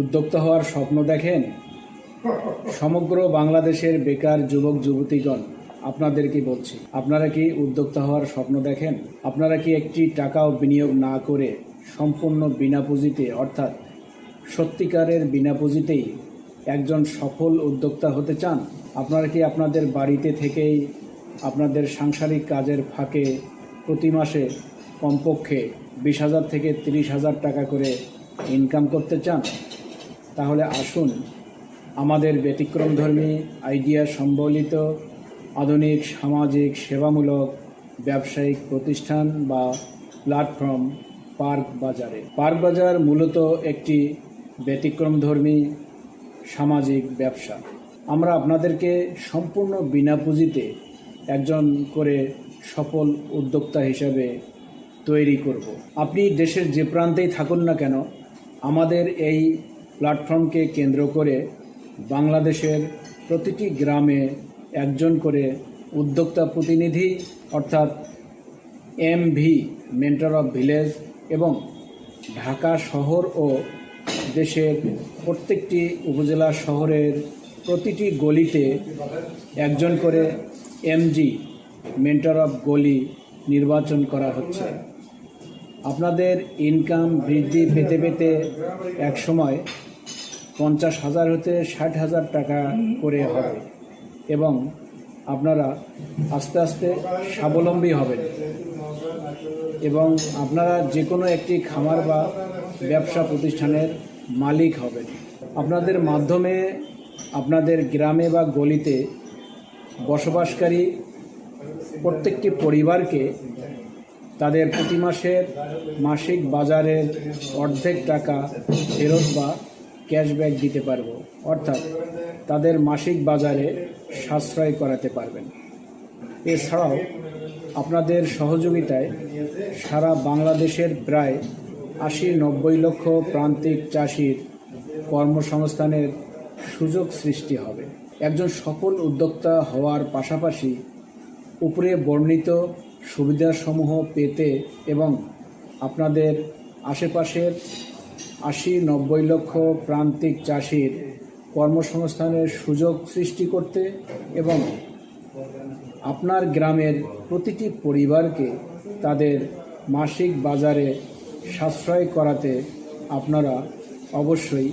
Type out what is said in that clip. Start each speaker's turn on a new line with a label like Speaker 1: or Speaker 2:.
Speaker 1: উদ্যোক্তা হওয়ার স্বপ্ন দেখেন সমগ্র বাংলাদেশের বেকার যুবক, যুবতীগণ আপনাদেরকে বলছি? আপনারা কি উদ্যোক্তা হওয়ার স্বপ্ন দেখেন? আপনারা কি একটি টাকাও বিনিয়োগ না করে সম্পূর্ণ বিনা পুঁজিতে, অর্থাৎ সত্যিকারের বিনা পুঁজিতেই একজন সফল উদ্যোক্তা হতে চান? আপনারা কি আপনাদের বাড়িতে থেকেই আপনাদের সাংসারিক কাজের ফাঁকে প্রতি মাসে কমপক্ষে বিশ হাজার থেকে তিরিশ হাজার টাকা করে ইনকাম করতে চান? তাহলে আসুন আমাদের ব্যতিক্রমধর্মী আইডিয়া সম্বলিত আধুনিক সামাজিক সেবামূলক ব্যবসায়িক প্রতিষ্ঠান বা প্ল্যাটফর্ম পার্ক বাজারে। পার্ক বাজার মূলত একটি ব্যতিক্রমধর্মী সামাজিক ব্যবসা। আমরা আপনাদেরকে সম্পূর্ণ বিনা পুঁজিতে একজন করে সফল উদ্যোক্তা হিসাবে তৈরি করব। আপনি দেশের যে প্রান্তেই থাকুন না কেন, আমাদের এই প্ল্যাটফর্মকে কেন্দ্র করে বাংলাদেশের প্রতিটি গ্রামে একজন করে উদ্যোক্তা প্রতিনিধি, অর্থাৎ M V mentor of village এবং ঢাকা শহর ও দেশের প্রত্যেকটি উপজেলা শহরের প্রতিটি গলিতে একজন করে এমজি, মেন্টর অফ গলি নির্বাচন করা হচ্ছে। আপনাদের ইনকাম বৃদ্ধি পেতে পেতে এক সময় পঞ্চাশ হাজার হতে ষাট হাজার টাকা করে হবে এবং আপনারা আস্তে আস্তে স্বাবলম্বী হবেন। এবং আপনারা যে কোনো একটি খামার বা ব্যবসা প্রতিষ্ঠানের মালিক হবেন। আপনাদের মাধ্যমে আপনাদের গ্রামে বা গলিতে বসবাসকারী প্রত্যেকটি পরিবারকে তাদের প্রতি মাসের মাসিক বাজারের অর্ধেক টাকা ফেরত বা ক্যাশব্যাক দিতে পারব। অর্থাৎ তাদের মাসিক বাজারে সাশ্রয় করাতে পারবেন। এছাড়াও আপনাদের সহযোগিতায় সারা বাংলাদেশের প্রায় আশি নব্বই লক্ষ প্রান্তিক চাষির কর্মসংস্থানের সুযোগ সৃষ্টি হবে। একজন সফল উদ্যোক্তা হওয়ার পাশাপাশি উপরে বর্ণিত সুবিধাসমূহ পেতে এবং আপনাদের আশেপাশের আশি নব্বই লক্ষ প্রান্তিক চাষির কর্মসংস্থানের সুযোগ সৃষ্টি করতে এবং আপনার গ্রামের প্রতিটি পরিবারকে তাদের মাসিক বাজারে সাশ্রয় করাতে আপনারা অবশ্যই